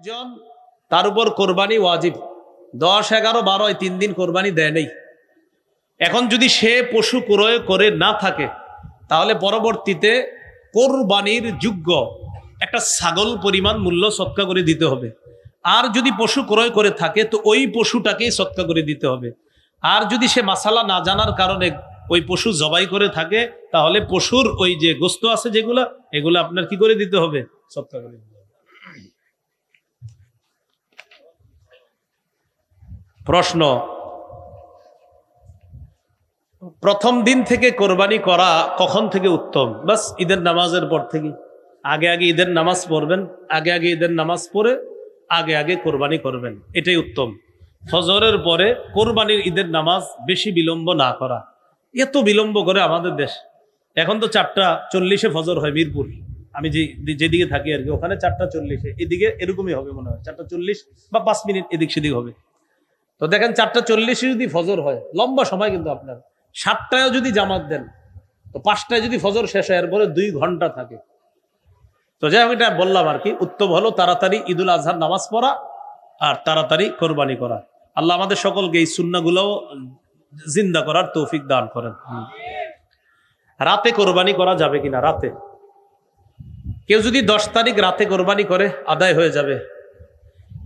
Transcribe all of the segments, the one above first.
একজন তার উপর কোরবানি ওয়াজিব। দশ, এগারো, বারো তিন দিন কোরবানি দেয় নেই। এখন যদি সে পশু ক্রয় করে না থাকে, তাহলে পরবর্তীতে কোরবানির যোগ্য একটা ছাগল পরিমাণ মূল্য সৎকা করে দিতে হবে। আর যদি পশু ক্রয় করে থাকে, তো ওই পশুটাকেই সৎকা করে দিতে হবে। আর যদি সে মাসালা না জানার কারণে ওই পশু জবাই করে থাকে, তাহলে পশুর ওই যে গোস্ত আছে যেগুলো, এগুলো আপনার কি করে দিতে হবে? সৎকা করে দিতে হবে প্রশ্ন। প্রথম দিন থেকে কোরবানি করা কখন থেকে উত্তম? বাস, ঈদের নামাজের পর থেকে। আগে আগে ঈদের নামাজ পড়বেন, আগে আগে ঈদের নামাজ পড়ে, আগে আগে কোরবানি করবেন। এটাই উত্তম। ফজরের পরে কোরবানির ঈদের নামাজ বেশি বিলম্ব না করা। এত বিলম্ব করে আমাদের দেশ। এখন তো চারটা চল্লিশে ফজর হয় মিরপুর। আমি যে, যেদিকে থাকি আর কি, ওখানে চারটা চল্লিশে। এদিকে এরকমই হবে মনে হয়। চারটা চল্লিশ বা পাঁচ মিনিট এদিক সেদিক হবে। তো দেখেন চারটা চল্লিশে যদি ফজর হয়, লম্বা সময় কিন্তু আপনার। সাতটায়ও যদি জামাত দেন, তো পাঁচটায় যদি ফজর শেষ হয়, এরপরে দুই ঘণ্টা থাকে। তো যাই হোক, এটা বললাম আর কি, উত্তম হলো তাড়াতাড়ি ঈদুল আজহার নামাজ পড়া আর তাড়াতাড়ি কোরবানি করা। আল্লাহ আমাদের সকলকে এই সুন্নাগুলোও জিন্দা করার তৌফিক দান করেন। রাতে কোরবানি করা যাবে কিনা? রাতে। কেউ যদি দশ তারিখ রাতে কোরবানি করে, আদায় হয়ে যাবে।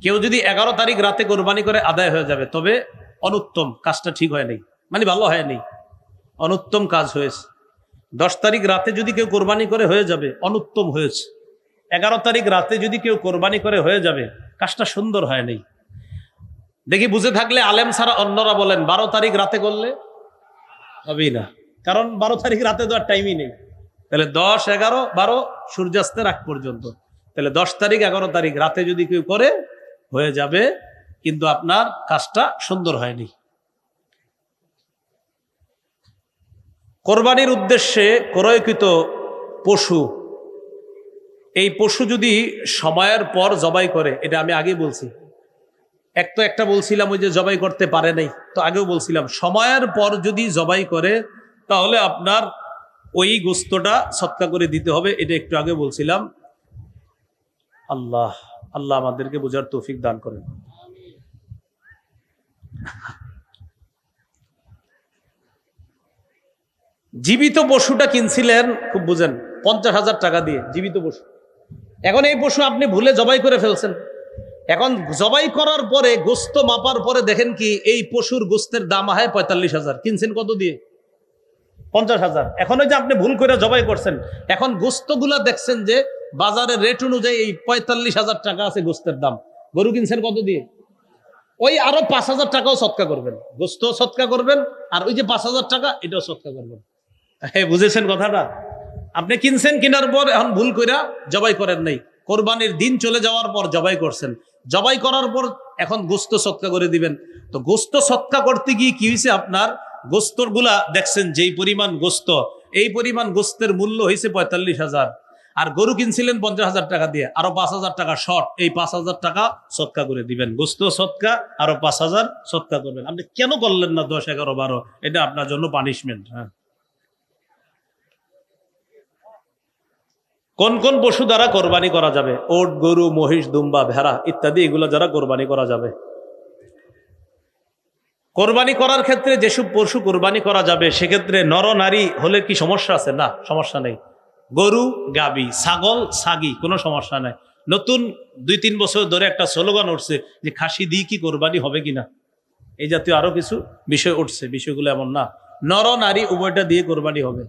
কেউ যদি এগারো তারিখ রাতে কোরবানি করে আদায় হয়ে যাবে, তবে অনুত্তম কাজটা ঠিক হয় নাই। মানে ভালো হয়নি অনুত্তম কাজ হয়েছে। দশ তারিখ রাতে যদি কেউ কোরবানি করে হয়ে যাবে, অনুত্তম হয়েছে। এগারো তারিখ রাতে যদি কেউ কোরবানি করে হয়ে যাবে, কাজটা সুন্দর হয় নাই। দেখি বুঝে থাকলে আলেম ছাড়া অন্যরা বলেন, বারো তারিখ রাতে করলে হবেই না। কারণ বারো তারিখ রাতে তো আর টাইমই নেই। তাহলে দশ, এগারো, বারো সূর্যাস্তের আগ পর্যন্ত। তাহলে দশ তারিখ, এগারো তারিখ রাতে যদি কেউ করে হয়ে যাবে, কিন্তু আপনার কাজটা সুন্দর হয়নি। কোরবানির উদ্দেশ্যে ক্রয়কৃত পশু, এই পশু যদি সময়ের পর জবাই করে, এটা আমি আগে বলছি। এক তো একটা বলছিলাম ওই যে জবাই করতে পারে নাই, তো আগেও বলছিলাম, সময়ের পর যদি জবাই করে, তাহলে আপনার ওই গোস্তটা সৎকা করে দিতে হবে, এটা একটু আগে বলছিলাম। আল্লাহ। আল্লাহ আমাদেরকে বোঝার তৌফিক দান করেন। জীবিত পশুটা কিনছিলেন, খুব বুঝেন, পঞ্চাশ হাজার টাকা দিয়ে, জীবিত পশু। এখন এই পশু আপনি ভুলে জবাই করে ফেলছেন। এখন জবাই করার পরে, গোস্ত মাপার পরে দেখেন কি, এই পশুর গোস্তের দাম হয় পঁয়তাল্লিশ হাজার। কিনছেন কত দিয়ে? পঞ্চাশ হাজার। এখন ওই যে আপনি ভুল করে জবাই করছেন। এখন গোস্তগুলা দেখছেন যে বাজারের রেট অনুযায়ী এই পঁয়তাল্লিশ হাজার টাকা আছে গোস্তের দাম। গরু কিনছেন কত দিয়ে? ওই আরও পাঁচ হাজার টাকাও সৎকা করবেন। গোস্ত সৎকা করবেন, আর ওই যে পাঁচ হাজার টাকা, এটাও সৎকা করবেন। হ্যাঁ বুঝেছেন কথাটা? আপনি কিনছেন, কেনার পর এখন ভুল কইরা জবাই করেন নাই। কোরবানির দিন চলে যাওয়ার পর জবাই করছেন। জবাই করার পর এখন গোস্ত সৎকা করে দিবেন। তো গোস্ত সৎকা করতে গিয়ে কি হয়েছে আপনার? গোস্তরগুলা দেখছেন, যেই পরিমাণ গোস্ত, এই পরিমাণ গোস্তের মূল্য হয়েছে পঁয়তাল্লিশ হাজার। আর গরু কিনছিলেন পঞ্চাশ হাজার টাকা দিয়ে, আরও পাঁচ হাজার টাকা শর্ট এই পাঁচ হাজার টাকা সৎকা করে দিবেন। গোস্ত সৎকা, আরও পাঁচ হাজার সৎকা করবেন। আপনি কেন করলেন না দশ, এগারো, বারো? এটা আপনার জন্য পানিশমেন্ট হ্যাঁ। কোন কোন পশু দ্বারা কোরবানি করা যাবে? ওট, গরু, মহিষ, দুম্বা, ভেড়া ইত্যাদি, এগুলো দ্বারা কোরবানি করা যাবে। কোরবানি করার ক্ষেত্রে যেসব পশু কোরবানি করা যাবে, সেক্ষেত্রে নর, নারী হলে কি সমস্যা আছে? না, সমস্যা নেই। গরু, গাবি, ছাগল, ছাগি, কোনো সমস্যা নাই। নতুন দুই তিন বছর ধরে একটা স্লোগান উঠছে যে খাসি দিয়ে কি কোরবানি হবে কিনা। এই জাতীয় আরও কিছু বিষয় উঠছে, বিষয়গুলো এমন না। নর, নারী উভয়টা দিয়ে কোরবানি হবে।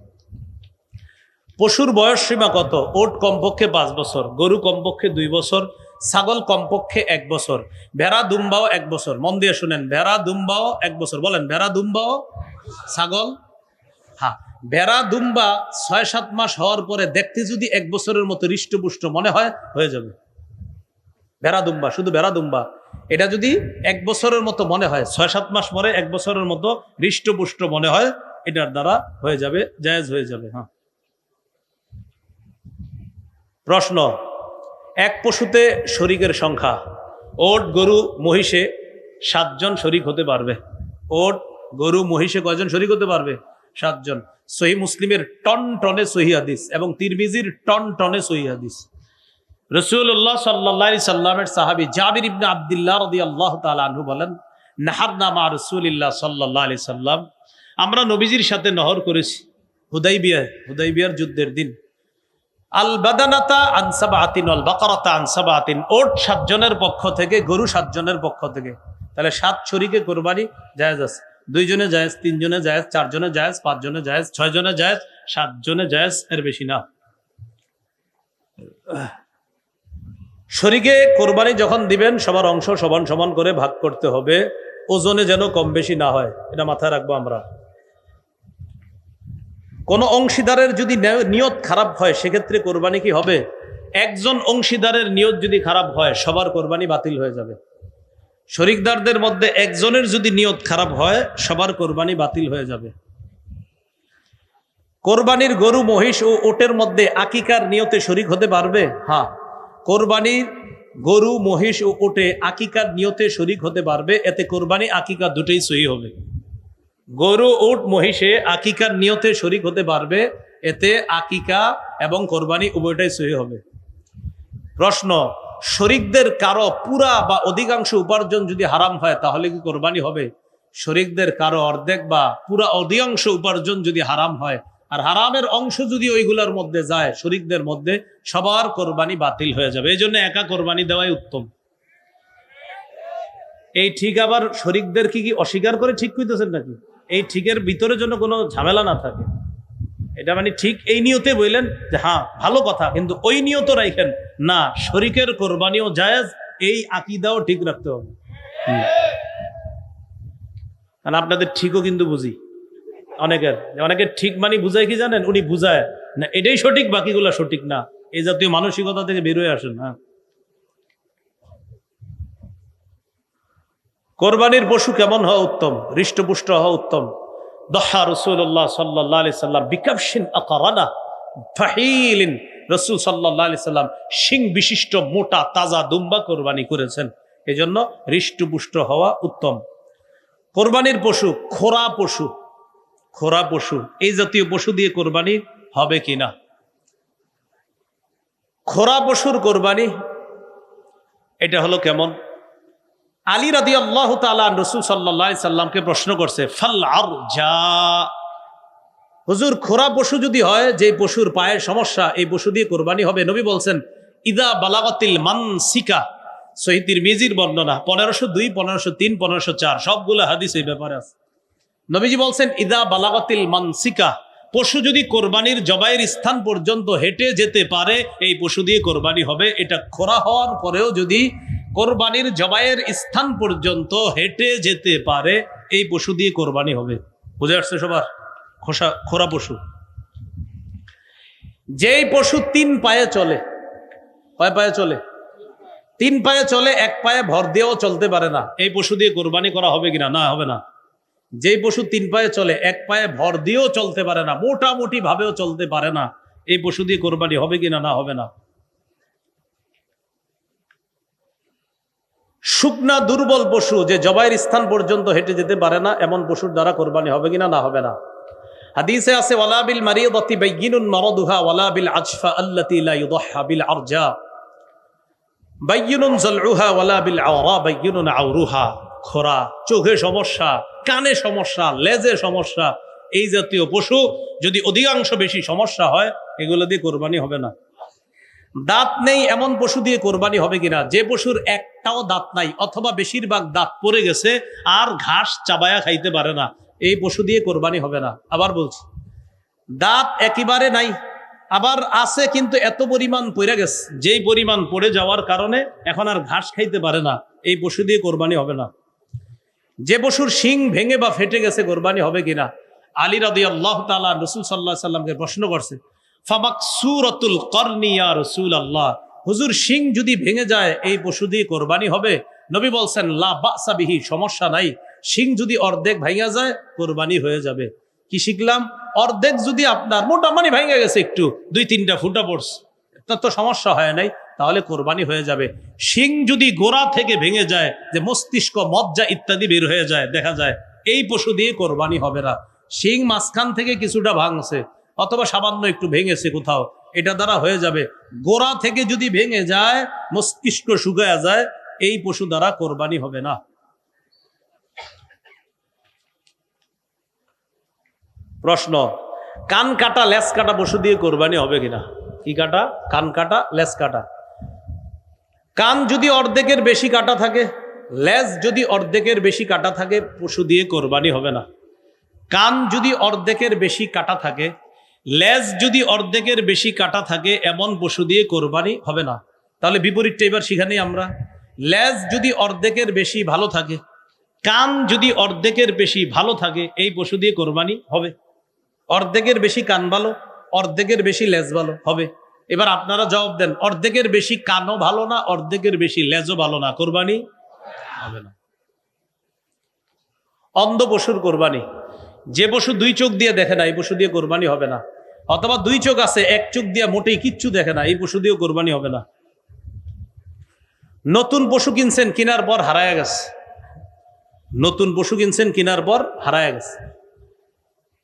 পশুর বয়স সীমা কত? ওট কমপক্ষে পাঁচ বছর, গরু কমপক্ষে দুই বছর, ছাগল কমপক্ষে এক বছর, ভেড়া দুম্বাও এক বছর। মন দিয়ে শুনেন, ভেড়া দুম্বাও এক বছর। বলেন, ভেড়া দুম্বাও, ছাগল হ্যাঁ ভেড়া দুম্বা ছয়, সাত মাস হওয়ার পরে দেখতে যদি এক বছরের মতো হৃষ্টপুষ্ট মনে হয়, হয়ে যাবে। ভেড়া দুম্বা, শুধু ভেড়া দুম্বা। এটা যদি এক বছরের মতো মনে হয়, ছয়, সাত মাস পরে এক বছরের মতো হৃষ্টপুষ্ট মনে হয়, এটার দ্বারা হয়ে যাবে, জায়েজ হয়ে যাবে হ্যাঁ প্রশ্ন, এক পশুতে শরিকের সংখ্যা। ওট, গরু, মহিষে সাতজন শরিক হতে পারবে। ওট, গরু, মহিষে কয়জন শরিক হতে পারবে? সাতজন। সহি মুসলিমের টন টনে সহি হাদিস এবং তিরমিজির টন টনে সহি হাদিস। রসুল্লাহ সাল্লাহ সাল্লামের সাহাবি জাবির ইবনে আবদুল্লাহ রদি আল্লাহ তালু বলেন নাহার নামা রসুলিল্লাহ সাল্লাহ আলি সাল্লাম। আমরা নবীজির সাথে নহর করেছি হুদাইবিয়া, হুদাইবিয়ার যুদ্ধের দিন। আল বাদানাতা আনসাবা আতিন অল বাকারাতা আনসাবা আতিন ওট সাতজনের পক্ষ থেকে, গরু সাতজনের পক্ষ থেকে। তাহলে সাত শরীকে কোরবানি জায়েজ আছে। দুইজনে জায়েজ, তিনজনে জায়েজ, চারজনে জায়েজ, পাঁচজনে জায়েজ, ছয়জনে জায়েজ, সাতজনে জায়েজ, এর বেশি না। শরীকে কোরবানি যখন দিবেন, সবার অংশ সমান সমান করে ভাগ করতে হবে। ওজনে যেন কম বেশি না হয়, এটা মাথায় রাখব আমরা। কোনো অংশীদারের যদি নিয়ত খারাপ হয়, সেক্ষেত্রে কোরবানি কি হবে? একজন অংশীদারের নিয়ত যদি খারাপ হয়, সবার কোরবানি বাতিল হয়ে যাবে। শরিকদারদের মধ্যে একজনের যদি নিয়ত খারাপ হয়, সবার কোরবানি বাতিল হয়ে যাবে। কোরবানির গরু, মহিষ ও ওটের মধ্যে আকিকার নিয়তে শরিক হতে পারবে? হ্যাঁ। কোরবানির গরু, মহিষ ও ওটে আকিকার নিয়তে শরিক হতে পারবে, এতে কোরবানি আকিকা দুটোই সহি হবে। গরু উট মহিষে আকিকার নিয়তে শরিক হতে পারবে, এতে আকিকা এবং কোরবানি উভয়টাই সহি হবে। প্রশ্ন শরিকদের কারও পুরা বা অধিকাংশ উপার্জন যদি হারাম হয়, তাহলে কি কোরবানি হবে? শরিকদের কারও অর্ধেক বা পুরা অধিকাংশ উপার্জন যদি হারাম হয়, আর হারামের অংশ যদি ওইগুলোর মধ্যে যায়, শরিকদের মধ্যে সবার কোরবানি বাতিল হয়ে যাবে। এই জন্য একা কোরবানি দেওয়াই উত্তম। এই ঠিক আবার শরিকদের কি কি অস্বীকার করে ঠিক কইতেছেন নাকি? এই ঠিকের ভিতরে জন্য কোনো ঝামেলা না থাকে। এটা মানে ঠিক এই নিয়তে বললেন যে হ্যাঁ ভালো কথা, কিন্তু ওই নিয়ত রাখেন না, শরিকের কোরবানিও জায়েজ, এই আকিদাও ঠিক রাখতে হবে। কারণ আপনাদের ঠিকও কিন্তু বুঝি। অনেকের অনেকের ঠিক মানে বুঝায় কি জানেন? উনি বুঝায়, না, এটাই সঠিক, বাকিগুলা সঠিক না। এই জাতীয় মানসিকতা থেকে বেরোয় আসেন হ্যাঁ। কোরবানির পশু কেমন হওয়া উত্তম? হৃষ্টপুষ্ট হওয়া উত্তম? দহা রসুল্লাহ সাল্লাহ সাল্লাম আকারানা ফাহিলিন। রসুল সাল্লাম সিং বিশিষ্ট মোটা তাজা দুম্বা কোরবানি করেছেন। এই জন্য হৃষ্টপুষ্ট হওয়া উত্তম। কোরবানির পশু খোরা পশু। খোরা পশু। এই জাতীয় পশু দিয়ে কোরবানি হবে কিনা খোরা পশুর কোরবানি, এটা হলো কেমন? আলী রাদি আল্লাহ তালা রসুল সাল্লাহ সাল্লামকে প্রশ্ন করছে, ফাল আর যা হুজুর, খোরা পশু যদি হয়, যে পশুর পায়ের সমস্যা, এই পশু দিয়ে কোরবানি হবে। নবী বলছেন, ইদা বালাগতিল মানসিকা? সহিতির মিজির বর্ণনা, পনেরোশো দুই, পনেরোশো তিন, পনেরোশো চার, সবগুলো হাদিস এই ব্যাপারে আছে। নবীজি বলছেন, ইদা বালাগতিল মানসিকা? পশু যদি কোরবানির জবাইয়ের স্থান পর্যন্ত হেঁটে যেতে পারে, এই পশু দিয়ে কোরবানি হবে। এটা খোরা হওয়ার পরেও যদি কোরবানির জবাইয়ের স্থান পর্যন্ত হেঁটে যেতে পারে। এই পশু দিয়ে কোরবানি হবে। বুঝে আসছে সবার? খোসা, খোরা পশু। যেই পশু তিন পায়ে চলে, কয় পায়ে চলে? তিন পায়ে চলে, এক পায়ে ভর দিয়েও চলতে পারে না। এই পশু দিয়ে কোরবানি করা হবে কিনা? না, হবে না। যেই পশু তিন পায়ে চলে, এক পায়ে ভর দিয়েও চলতে পারে না মোটামুটি ভাবেও চলতে পারে না। এই পশু দিয়ে কোরবানি হবে কিনা? না, হবে না। শুকনা, দুর্বল পশু যে জবাইয়ের স্থান পর্যন্ত হেঁটে যেতে পারে না, এমন পশুর দ্বারা কোরবানি হবে কিনা, না হবে না। হাদিসে আছে, ওয়ালাবিল মারিয়াতি বাইয়িনুন মারাদুহা, ওয়ালাবিল আজফা আল্লাতি লা ইউদাহহা বিল আরজা। বাইয়িনুন জালউহা, ওয়ালাবিল আওরা, বাইয়িনুন আওরুহা। খোরা, চোখে সমস্যা, কানে সমস্যা, লেজে সমস্যা, এই জাতীয় পশু যদি অধিকাংশ বেশি সমস্যা হয়, এগুলো দিয়ে কোরবানি হবে না। দাঁত নেই, এমন পশু দিয়ে কোরবানি হবে কিনা? যে পশুর একটাও দাঁত নাই, অথবা বেশিরভাগ দাঁত পড়ে গেছে, আর ঘাস চাবায়া খাইতে পারে না। এই পশু দিয়ে কোরবানি হবে না। আবার বলছি, দাঁত একেবারে নাই, আবার আছে কিন্তু এত পরিমাণ পড়ে গেছে, যেই পরিমাণ পড়ে যাওয়ার কারণে এখন আর ঘাস খাইতে পারে না, এই পশু দিয়ে কোরবানি হবে না। যে পশুর শিং ভেঙে বা ফেটে গেছে, কোরবানি হবে কিনা? আলী রাদি আল্লাহ তালা রসুল সাল্লাহ সাল্লামকে প্রশ্ন করছে ফামাকসুরতুল কর্নিয়া রসুল আল্লাহ হুজুর, শিং যদি ভেঙে যায়, এই পশু দিয়ে কোরবানি হবে। নবী বলছেন, লা বাসাবিহি সমস্যা নাই। শিং যদি অর্ধেক ভাঙা যায়, কোরবানি হয়ে যাবে। কি শিখলাম? অর্ধেক যদি আপনার মোটামুটি ভেঙে গেছে একটু, দুই তিনটা ফুটা পড়ছে, তার তো সমস্যা হয় নাই, তাহলে কোরবানি হয়ে যাবে। শিং যদি গোড়া থেকে ভেঙে যায়, যে মস্তিষ্ক, মজ্জা ইত্যাদি বের হয়ে যায়, দেখা যায়, এই পশু দিয়ে কোরবানি হবে না। শিং মাঝখান থেকে কিছুটা ভাঙছে অথবা সামান্য একটু ভেঙেছে কোথাও, এটা দ্বারা হয়ে যাবে। গোড়া থেকে যদি ভেঙে যায়, মস্তিষ্ক শুকায়া যায়, এই পশু দ্বারা কোরবানি হবে না। প্রশ্ন, কান কাটা লেস কাটা পশু দিয়ে কোরবানি হবে কিনা? কি কাটা? কান কাটা লেস কাটা। কান যদি অর্ধেকের বেশি কাটা থাকে, লেজ যদি অর্ধেকের বেশি কাটা থাকে, পশু দিয়ে কোরবানি হবে না। কান যদি অর্ধেকের বেশি কাটা থাকে লেজ যদি অর্ধেকের বেশি কাটা থাকে, এমন পশু দিয়ে কোরবানি হবে না। তাহলে বিপরীতটা এবার শিখানি আমরা। লেজ যদি অর্ধেকের বেশি ভালো থাকে, কান যদি অর্ধেকের বেশি ভালো থাকে, এই পশু দিয়ে কোরবানি হবে। অর্ধেকের বেশি কান ভালো, অর্ধেকের বেশি লেজ ভালো হবে। এবার আপনারা জবাব দেন, অর্ধেকের বেশি কানও ভালো না, অর্ধেকের বেশি লেজও ভালো না, কোরবানি হবে না। অন্ধ পশুর কোরবানি। যে পশু দুই চোখ দিয়ে দেখে না, এই পশু দিয়ে কোরবানি হবে না। অথবা দুই চোখ আছে, এক চোখ দিয়ে মোটেই কিচ্ছু দেখে না, এই পশু দিয়েও কোরবানি হবে না। নতুন পশু কিনছেন, কেনার পর হারায়া গেছে। নতুন পশু কিনছেন, কেনার পর হারায়া গেছে।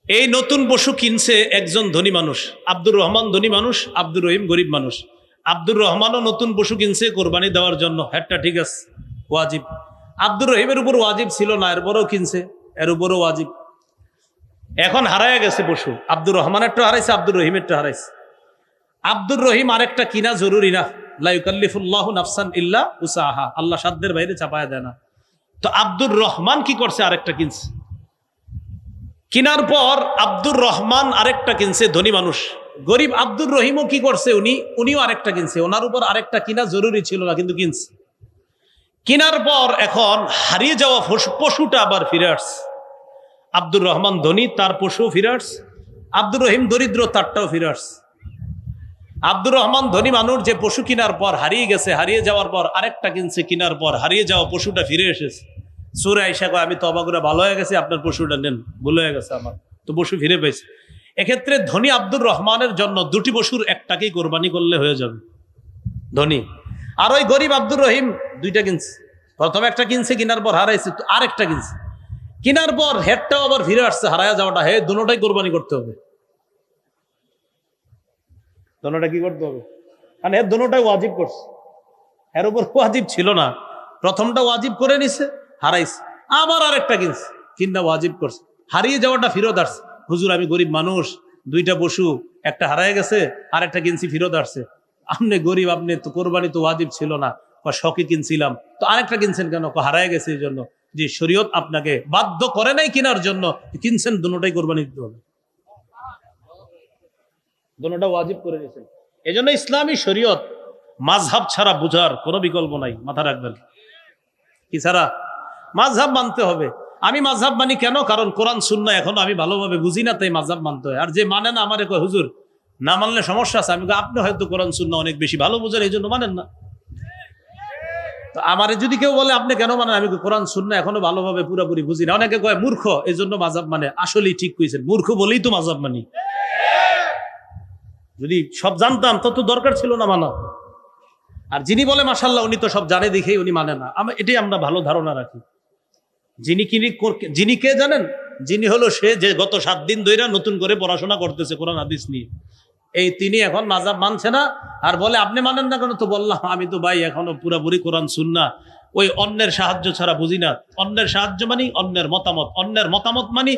এই নতুন পশু কিনছে একজন ধনী মানুষ, আব্দুর রহমান ধনী মানুষ, আব্দুর রহিম গরিব মানুষ। আব্দুর রহমানও নতুন পশু কিনছে কোরবানি দেওয়ার জন্য হ্যাটটা ঠিক আছে, ওয়াজিব। আব্দুর রহিমের উপর ওয়াজিব ছিল না, এরপরও কিনছে, এর উপরও ওয়াজিব। এখন হারায় গেছে পশু আব্দুর রহমানেরটা হারাইছে, আব্দুর রহিমেরটা হারাইছে। আব্দুর রহিম আরেকটা কিনা জরুরি না। লাইকাল্লিফুল্লাহ নাফসান ইল্লা উসাহা। আল্লাহ বাইরে চাপায় দেয় না। তো আব্দুর রহমান কি করছে? আরেকটা কিনছে। কিনার পর আব্দুর রহমান আরেকটা কিনছে, ধনী মানুষ। গরিব আব্দুর রহিমও কি করছে উনি? উনিও আরেকটা কিনছে। ওনার উপর আরেকটা কিনা জরুরি ছিল না, কিন্তু কিনছে। কিনার পর এখন হারিয়ে যাওয়া পশু- পশুটা আবার ফিরে আসছে। আব্দুর রহমান ধনী, তার পশু ফিরে আসছে। আব্দুর রহিম দরিদ্র, তারটাও ফিরার্স আব্দুর রহমান ধনী মানুষ, যে পশু কিনার পর হারিয়ে গেছে, হারিয়ে যাওয়ার পর আরেকটা কিনছে, কিনার পর হারিয়ে যাওয়া পশুটা ফিরে এসেছে। সুরে আইসা আমি তবা করে ভালো হয়ে গেছি, আপনার পশুটা নেন, ভুল হয়ে গেছে আমার। তো পশু ফিরে পেয়েছে। এক্ষেত্রে ধনী আব্দুর রহমানের জন্য দুটি পশুর একটাকেই কোরবানি করলে হয়ে যাবে। ধনী। আর ওই গরিব আব্দুর রহিম দুইটা কিনছে। প্রথম একটা কিনছে, কিনার পর হারাইছে, তো আরেকটা কিনছে। কিনার পর হেডটাও আবার ফিরে আসছে, হারায়া যাওয়াটা। হে দুটোটাই কোরবানি করতে হবে। দোনোটা কি করতে হবে? কারণ এর দোনোটাই ওয়াজিব করছে। এর উপর ওয়াজিব ছিল না। প্রথমটা ওয়াজিব করে নিছে, হারাইছে। আবার আরেকটা কিনছে কিনা ওয়াজিব করছে। হারিয়ে যাওয়াটা ফেরত আসছে। হুজুর, আমি গরিব মানুষ, দুইটা পশু, একটা হারায় গেছে আর একটা কিনছি, ফেরত আসছে। আপনি গরিব, আপনি তো কোরবানি তো ওয়াজিব ছিল না। শখে কিনছিলাম। তো আরেকটা কিনছেন কেন? হারায় গেছে এই জন্য। যে শরীয়ত আপনাকে বাধ্য করে নাই কেনার জন্য, কিনছেন দুটোটাই কোরবানি দিতে হবে। দোনোটা ওয়াজিব করে দিয়েছেন এই জন্য ইসলামী শরীয়ত মাঝহাব ছাড়া বুঝার কোনো বিকল্প নাই মাথা রাখবেন। কি ছাড়া? মাঝহাব মানতে হবে। আমি মাঝহাব মানি কেন? কারণ কোরআন শূন্য এখন আমি ভালোভাবে বুঝি না, তাই মাঝহাব মানতে হয়। আর যে মানে না, আমারে হুজুর, না মানলে সমস্যা আছে। আমি আপনি হয়তো কোরআন শূন্য অনেক বেশি ভালো বুঝেন এই জন্য মানেন না। তো আমারে যদি কেউ বলে, আপনি কেন মানেন? আমি কোরআন শূন্য এখনও ভালোভাবে পুরোপুরি বুঝি না। অনেকে কয়, মূর্খ এই জন্য মাঝহাব মানে আসলেই ঠিক কইছেন। মূর্খ বলেই তো মাঝহাব মানি। যদি সব জানতাম, তত দরকার ছিল না মানা। আর যিনি বলে মাসাল্লাহ উনি তো সব জানে দেখেই উনি মানে না। আমরা এটাই আমরা ভালো ধারণা রাখি। যিনি কিনি যিনি কে জানেন? যিনি হলো সে যে গত সাত দিন ধরে নতুন করে পড়াশোনা করতেছে কোরআন, হাদিস নিয়ে। এই তিনি এখন মাজাব মানছে না। আর বলে, আপনি মানেন না কেন? তো বললাম, আমি তো ভাই এখনও পুরাপুরি কোরআন শুননা ওই অন্যের সাহায্য ছাড়া বুঝি না। অন্যের সাহায্য মানি, অন্যের মতামত। অন্যের মতামত মানি,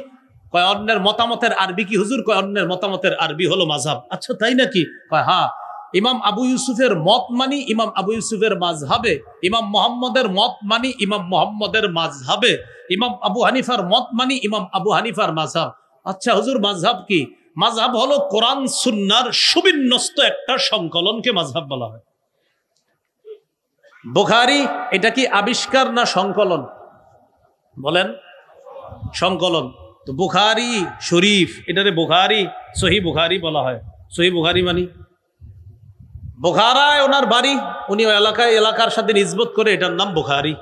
কয়, অন্যের মতামতের আরবি কি হুজুর? কয়, অন্যের মতামতের আরবি হলো মাঝহাব আচ্ছা তাই নাকি? কয় হ্যাঁ। ইমাম আবু ইউসুফের মত মানি, ইমাম আবু ইউসুফের মাঝহাবে ইমাম মোহাম্মদের মত মানি, ইমাম মোহাম্মদের মাঝহাবে ইমাম আবু হানিফার মত মানি, ইমাম আবু হানিফার মাঝহাব আচ্ছা হুজুর মাঝহাব কি? মাঝহাব হলো কোরআন, সুন্নার সুবিন্যস্ত একটা সংকলনকে মাঝহাব বলা হয়। বোখারি, এটা কি আবিষ্কার না সংকলন? বলেন, সংকলন। তো বুখারি শরীফ, এটারে বুখারি, সহি বুখারি বলা হয়। সহি বুখারি মানি? বুখারায় ওনার বাড়ি উনি এলাকায়, এলাকার সাথে নিজবত করে এটার নাম বুখারি।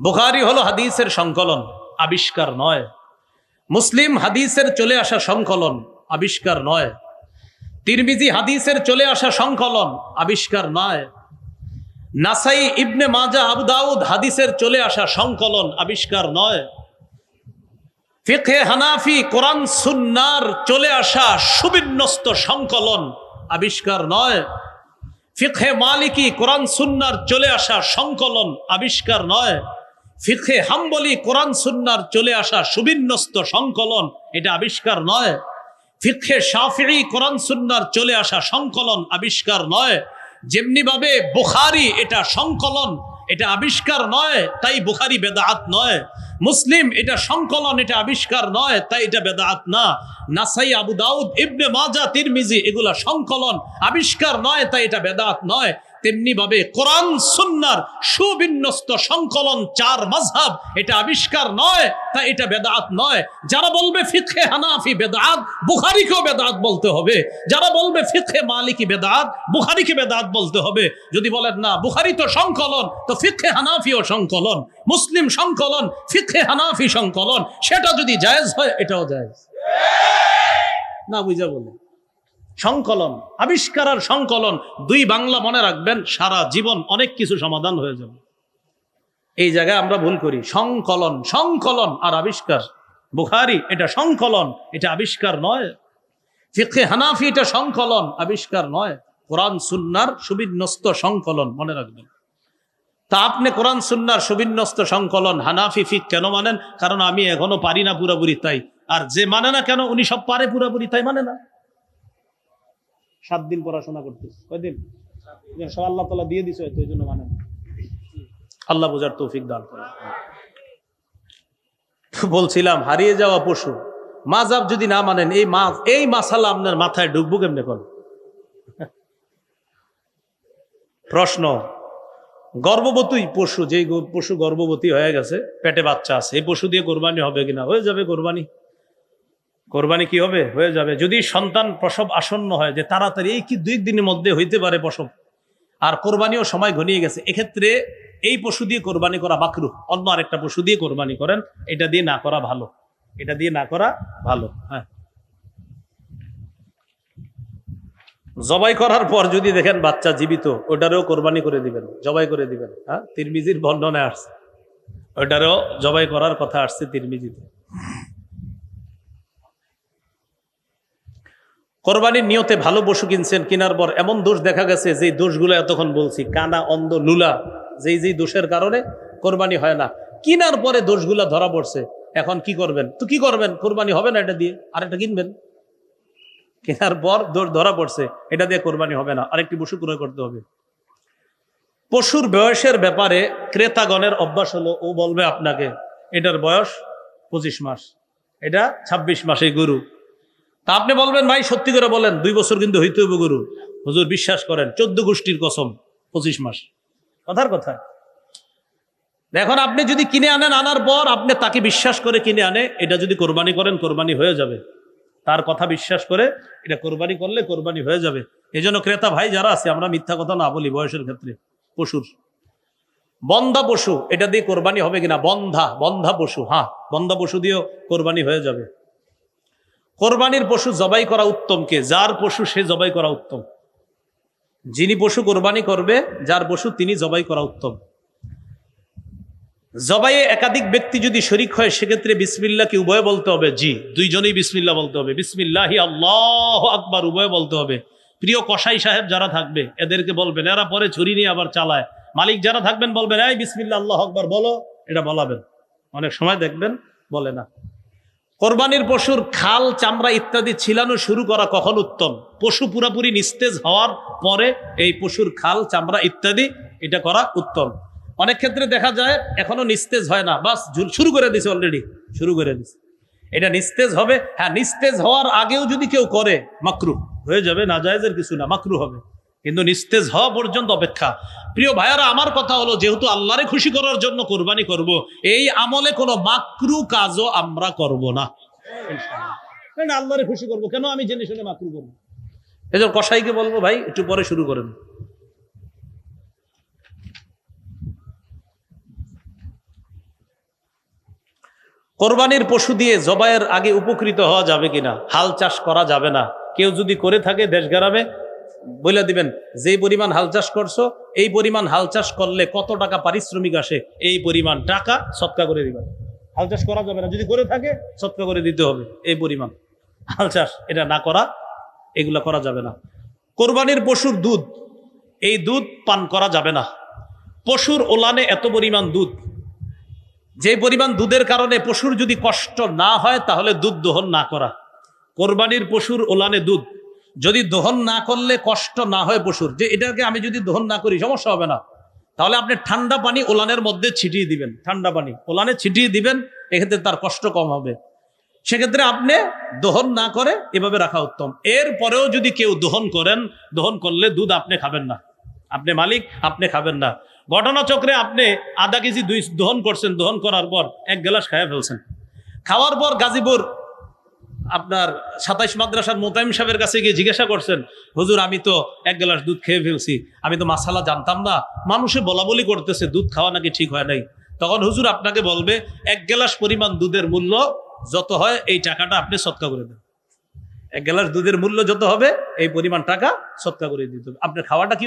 বুখারি হলো হাদিসের সংকলন, আবিষ্কার নয়। মুসলিম হাদিসের চলে আসা সংকলন আবিষ্কার নয়। তিরমিজি হাদিসের চলে আসা সংকলন আবিষ্কার নয়। নাসাই ইবনে মাজা আবু দাউদ হাদিসের চলে আসা সংকলন আবিষ্কার নয়। ফিখে হানাফি কোরআন সুন্নার চলে আসা সুবিন্যস্ত সংকলন আবিষ্কার নয়। ফিখে মালিকি কোরআন সুন্নার চলে আসা সংকলন আবিষ্কার নয়। ফিখে হাম্বলি কোরআন সুন্নার চলে আসা সুবিন্যস্ত সংকলন এটা আবিষ্কার নয়। ফিখে সাফি কোরআন, সুন্নার চলে আসা সংকলন আবিষ্কার নয়। যেমনিভাবে বুখারি এটা সংকলন, এটা আবিষ্কার নয়, তাই বুখারি বেদাহাত নয়। মুসলিম এটা সংকলন, এটা আবিষ্কার নয়, তাই এটা বেদাত না। নাসাই, আবু দাউদ, ইবনে মাজা তিরমিজি এগুলা সংকলন, আবিষ্কার নয়, তাই এটা বেদাত নয়। তেমনি ভাবে কোরআন, সুন্নার সুবিন্যস্ত সংকলন চার মাযহাব এটা আবিষ্কার নয়, তা এটা বেদাত নয়। যারা বলবে ফিকহে হানাফি বেদাত, বুখারিকেও বেদাত বলতে হবে। যারা বলবে ফিকহে মালিকি বেদাত, বুখারিকে বেদাত বলতে হবে। যদি বলেন না, বুখারি তো সংকলন, তো ফিকহে হানাফিও সংকলন, মুসলিম সংকলন, ফিকহে হানাফি সংকলন, সেটা যদি জায়েজ হয়, এটাও জায়েজ। না বুঝা বলে সংকলন, আবিষ্কার আর সংকলন, দুই বাংলা মনে রাখবেন, সারা জীবন অনেক কিছু সমাধান হয়ে যাবে। এই জায়গায় আমরা ভুল করি, সংকলন সংকলন আর আবিষ্কার। বুখারি, এটা সংকলন, এটা আবিষ্কার নয়। ফিখে হানাফি, এটা সংকলন, আবিষ্কার নয়। কোরআন, সুন্নার সুবিন্যস্ত সংকলন, মনে রাখবেন। তা আপনি কোরআন, সুন্নার সুবিন্যস্ত সংকলন, হানাফি, ফিক কেন মানেন? কারণ আমি এখনও পারি না পুরাপুরি তাই। আর যে মানে না কেন, উনি সব পারে পুরাপুরি, তাই মানে না। সাত দিন পড়াশোনা করতেছে। কয়দিন? সব আল্লাহ তালা দিয়ে দিছে হয়তো ওই জন্য মানে। আল্লাহ বোঝার তৌফিক দান করে। বলছিলাম, হারিয়ে যাওয়া পশু, মাজাব যদি না মানেন, এই মাছ এই মাসালা আপনার মাথায় ঢুকবো কেমনে কোন? প্রশ্ন, গর্ভবতী পশু গো- পশু গর্ভবতী হয়ে গেছে, পেটে বাচ্চা আছে, এই পশু দিয়ে কোরবানি হবে কিনা? হয়ে যাবে কোরবানি। কোরবানি কি হবে? হয়ে যাবে। যদি সন্তান প্রসব আসন্ন হয়, যে তাড়াতাড়ি এই কি দুই দিনের মধ্যে হইতে পারে প্রসব? আর কোরবানিও সময় ঘনিয়ে গেছে। এক্ষেত্রে এই পশু দিয়ে কোরবানি করা বাকরু অন্য আরেকটা পশু দিয়ে কোরবানি করেন, এটা দিয়ে না করা ভালো। এটা দিয়ে না করা ভালো হ্যাঁ। জবাই করার পর যদি দেখেন বাচ্চা জীবিত, ওটারও কোরবানি করে দিবেন, জবাই করে দিবেন হ্যাঁ। তিরমিজির বর্ণনায় আসছে। ওটারও জবাই করার কথা আসছে তিরমিজিতে। কোরবানির নিয়তে ভালো পশু কিনছেন, কেনার পর এমন দোষ দেখা গেছে যে দোষগুলো এতক্ষণ বলছি। কানা, অন্ধ, লুলা, যেই যেই দোষের কারণে কোরবানি হয় না। কিনার পরে দোষগুলা ধরা পড়ছে। এখন কি করবেন? তো কি করবেন? কোরবানি হবে না এটা দিয়ে? আরেকটা কিনবেন? কেনার পর দোষ ধরা পড়ছে, এটা দিয়ে কোরবানি হবে না। আরেকটি পশু ক্রয় করতে হবে। পশুর বয়সের ব্যাপারে ক্রেতাগণের অভ্যাস হলো, ও বলবে আপনাকে, এটার বয়স পঁচিশ মাস। এটা ২৬ মাস গরু। তা আপনি বলবেন, ভাই, সত্যি করে বলেন, দুই বছর কিন্তু হইতে হইব গরু। হুজুর বিশ্বাস করেন, চোদ্দ গোষ্ঠীর কসম, পঁচিশ মাস। কথার কথা। এখন আপনি যদি কিনে আনেন, আনার পর আপনি তাকে বিশ্বাস করে কিনে আনে, এটা যদি কোরবানি করেন, কোরবানি হয়ে যাবে। তার কথা বিশ্বাস করে, এটা কোরবানি করলে কোরবানি হয়ে যাবে। এই জন্য ক্রেতা ভাই যারা আছে, আমরা মিথ্যা কথা না বলি বয়সের ক্ষেত্রে। পশুর। বন্ধা পশু, এটা দিয়ে কোরবানি হবে কিনা? বন্ধা বন্ধা পশু হ্যাঁ বন্ধা পশু দিয়েও কোরবানি হয়ে যাবে। কোরবানির পশু জবাই করা উত্তম কে? যার পশু সে জবাই করা উত্তম। যিনি পশু কোরবানি করবে, যার পশু তিনি জবাই করা উত্তম। জবাইয়ে একাধিক ব্যক্তি যদি শরিক হয়, সেক্ষেত্রে বিসমিল্লাহকে উভয় বলতে হবে। জি, দুইজনেই বিসমিল্লাহ বলতে হবে। বিসমিল্লাহি আল্লাহ আকবার উভয় বলতে হবে। প্রিয় কসাই সাহেব যারা থাকবে, এদেরকে বলবেন, এরা পরে ছুরি নিয়ে আবার চালায়। মালিক যারা থাকবেন বলবেন, এই বিসমিল্লা আল্লাহ আকবার, বলো। এটা বলাবেন। অনেক সময় দেখবেন, বলে না। কোরবানির পশুর খাল, চামড়া ইত্যাদি ছিলানো শুরু করা কখন উত্তম? পশু পুরাপুরি নিস্তেজ হওয়ার পরে এই পশুর খাল, চামড়া ইত্যাদি এটা করা উত্তম। অনেক ক্ষেত্রে দেখা যায় এখনও নিস্তেজ হয় না। বাস শুরু করে দিছে অলরেডি শুরু করে দিছে। এটা নিস্তেজ হবে। হ্যাঁ নিস্তেজ হওয়ার আগেও যদি কেউ করে মাকরু হয়ে যাবে, না, জায়েজের কিছু না মাকরু হবে। কিন্তু নিস্তেজ হওয়া পর্যন্ত অপেক্ষা। প্রিয় ভাইয়ারা আমার কথা হলো যেহেতু আল্লাহরে খুশি করার জন্য কোরবানি করব এই আমলে কোনো মাকরু কাজও আমরা করব না। আল্লাহরে খুশি করব। কেন? আমি জেনে শুনে মাকরু করব। এই জন্য কসাইকে বলব ভাই একটু পরে শুরু করেন। কোরবানির পশু দিয়ে জবাইয়ের আগে উপকৃত হওয়া যাবে কিনা? হাল চাষ করা যাবে না। কেউ যদি করে থাকে দেশ গ্রামে বলে দিবেন, যেই পরিমাণ হাল চাষ করছ, এই পরিমাণ হাল চাষ করলে কত টাকা পারিশ্রমিক আসে, এই পরিমাণ টাকা সৎকা করে দিবেন। হাল চাষ করা যাবে না, যদি করে থাকে সৎকা করে দিতে হবে, এই পরিমাণ। হাল চাষ এটা না করা, এগুলা করা যাবে না। কোরবানির পশুর দুধ, এই দুধ পান করা যাবে না। পশুর ওলানে এত পরিমাণ দুধ, যে পরিমাণ দুধের কারণে পশুর যদি কষ্ট না হয়, তাহলে দুধ দহন না করা। কোরবানির পশুর ওলানে দুধ যদি দহন না করলে কষ্ট না হয় পশুর যে এটাকে আমি যদি দহন না করি, সমস্যা হবে না। তাহলে আপনি ঠান্ডা পানি ওলানের মধ্যে ছিটিয়ে দিবেন, ঠান্ডা পানি। ওলানে ছিটিয়ে দিবেন, এক্ষেত্রে তার কষ্ট কম হবে। সেক্ষেত্রে আপনি দহন না করে এভাবে রাখা উত্তম। এরপরেও যদি কেউ দহন করেন, দহন করলে দুধ আপনি খাবেন না। আপনি মালিক, আপনি খাবেন না। ঘটনাচক্রে আপনি আধা কেজি দুই দহন করছেন, দহন করার পর এক গ্লাস খাইয়া ফেলছেন। খাওয়ার পর গাজীপুর আপনার সাতাইশ মাদ্রাসার মোতাইম সাহেবের কাছে গিয়ে জিজ্ঞাসা করছেন, হুজুর, আমি তো এক গ্লাস দুধ খেয়ে ফেলছি, আমি তো মাসালা জানতাম না। মানুষে বলা বলি করতেছে, দুধ খাওয়া নাকি ঠিক হয় নাই। তখন হুজুর আপনাকে বলবে, এক গ্লাস পরিমাণ দুধের মূল্য যত হয়, এই টাকাটা আপনি সৎকা করে দেন। এক গ্লাস দুধের মূল্য যত হবে, এই পরিমাণ টাকা সৎকা করে দিতে হবে। আপনার খাওয়াটা কি